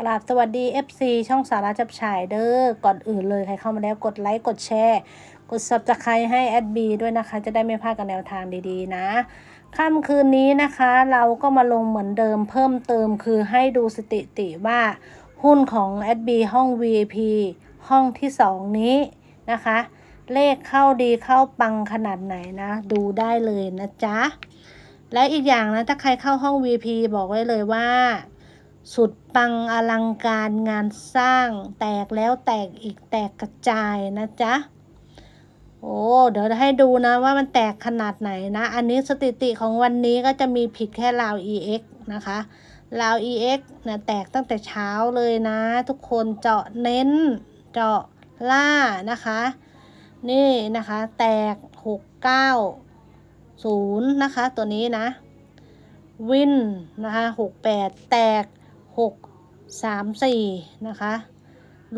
กราบสวัสดี FC ช่องสาระจับฉายเด้อ ก่อนอื่นเลยใครเข้ามาแล้วกดไลค์ กดแชร์ กด subscribe ให้แอดบีด้วยนะคะ จะได้ไม่พลาดกับแนวทางดีๆนะ ค่ำคืนนี้นะคะเราก็มาลงเหมือนเดิมเพิ่มเติมคือให้ดูสถิติว่าหุ้นของแอดบีห้อง VIP ห้องที่ 2 นี้นะคะ เลขเข้าดีเข้าปังขนาดไหนนะ ดูได้เลยนะจ๊ะ และอีกอย่างนะถ้าใครเข้าห้อง VP บอกไว้เลยว่า สุดปังอลังการงานสร้างแตกแล้วแตกอีกแตกกระจายนะจ๊ะ โอ้เดี๋ยวให้ดูนะว่ามันแตกขนาดไหนนะ อันนี้สถิติของวันนี้ก็จะมีผิดแค่ราว EX นะคะราว EX นะแตกตั้งแต่เช้าเลยนะ ทุกคนเจาะเน้น เจาะล่านะคะ นี่นะคะ แตก 69ศูนย์นะคะ ตัวนี้นะ วินนะคะหกแปดแตก หกสามสี่นะคะ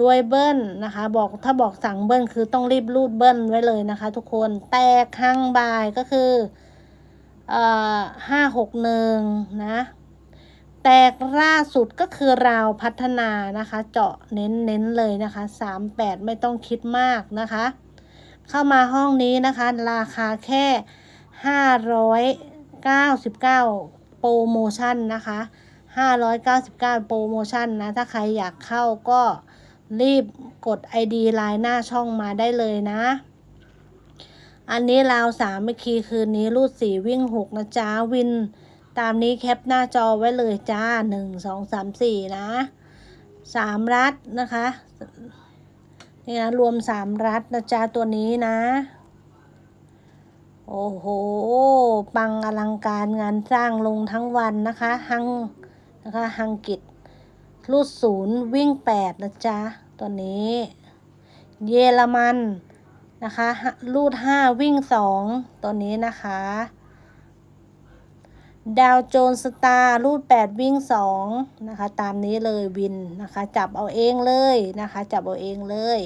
รวยเบิ้ลนะคะ บอกถ้าบอกสั่งเบิ้ลคือต้องรีบรูดเบิ้ลไว้เลยนะคะ ทุกคนแตกข้างบายก็คือเอ่อห้าหกหนึ่งนะแตกล่าสุดก็คือราวพัฒนานะคะ เจาะเน้นเน้นเลยนะคะสามแปดไม่ต้องคิดมากนะคะ เข้ามาห้องนี้นะคะ ราคาแค่599โปรโมชั่นนะคะ 599 โปรโมชั่นนะ ถ้าใครอยากเข้าก็รีบกด ID ไลน์หน้าช่องมาได้เลยนะ อันนี้ราวสามเมื่อคีคืนนี้รูดสี่วิ่งหกนะจ๊ะวิน ตามนี้แคปหน้าจอไว้เลยจ้าหนึ่งสองสามสี่นะสามรัดนะคะนี่นะรวมสามรัดนะจ๊ะตัวนี้นะ โอ้โห ปังอลังการงานสร้างลงทั้งวันนะคะหัง นะคะหังกิจรูดศูนย์วิ่งแปดนะจ๊ะ ตัวนี้ เยอรมันนะคะรูดห้าวิ่งสองตัวนี้นะคะ ดาวโจนสตาร์รูดแปดวิ่งสองนะคะ ตามนี้เลยวินนะคะ จับเอาเองเลยนะคะ จับเอาเองเลย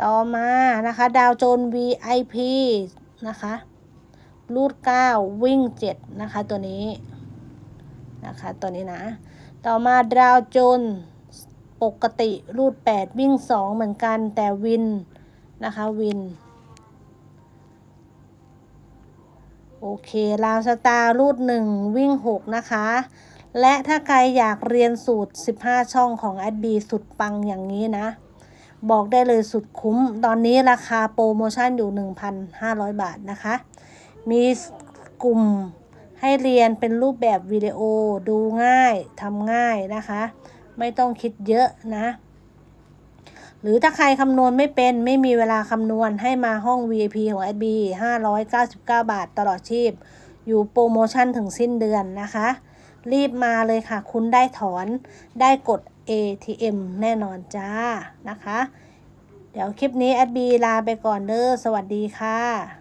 ต่อมานะคะ ดาวโจน VIP นะคะรูด9วิ่ง7นะคะตัวนี้ นะคะ ตัวนี้นะ ต่อมาดาวโจนปกติรูด 8 วิ่ง 2 เหมือนกันแต่วินนะคะวิน โอเคลาวสตาร์รูด 1 วิ่ง 6 นะคะ และถ้าใครอยากเรียนสูตร 15 ช่องของ a d b สุดปังอย่างนี้นะ บอกได้เลยสุดคุ้ม ตอนนี้ราคาโปรโมชั่นอยู่ 1,500 บาทนะคะ มีกลุ่ม ให้เรียนเป็นรูปแบบวิดีโอดูง่ายทำง่ายนะคะ ไม่ต้องคิดเยอะนะ หรือถ้าใครคำนวณไม่เป็นไม่มีเวลาคำนวณให้มาห้อง VIP ของ SB 599 บาทตลอดชีพ อยู่โปรโมชั่นถึงสิ้นเดือนนะคะ รีบมาเลยค่ะ คุณได้ถอนได้กด ATM แน่นอนจ้านะคะ เดี๋ยวคลิปนี้แอดบีลาไปก่อนเด้อสวัสดีค่ะ